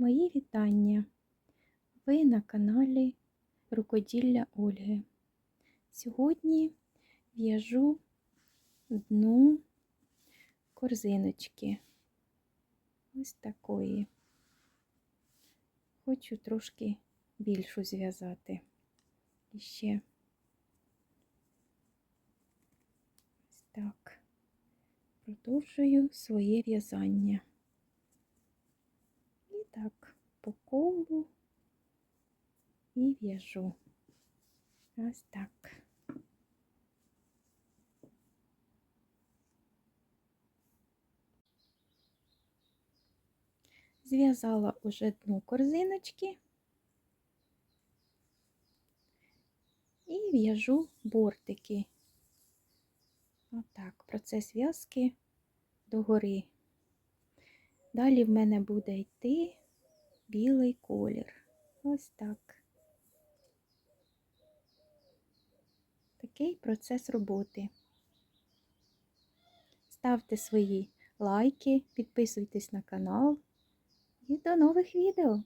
Мої вітання! Ви на каналі Рукоділля Ольги. Сьогодні в'яжу дну корзиночки. Ось такої. Хочу трошки більшу зв'язати. І ще ось так. Продовжую своє в'язання. Так, по колу і в'яжу. Ось так. Зв'язала уже дно корзиночки і в'яжу бортики. Отак, процес в'язки догори. Далі в мене буде йти білий колір. Ось так. Такий процес роботи. Ставте свої лайки, підписуйтесь на канал і до нових відео!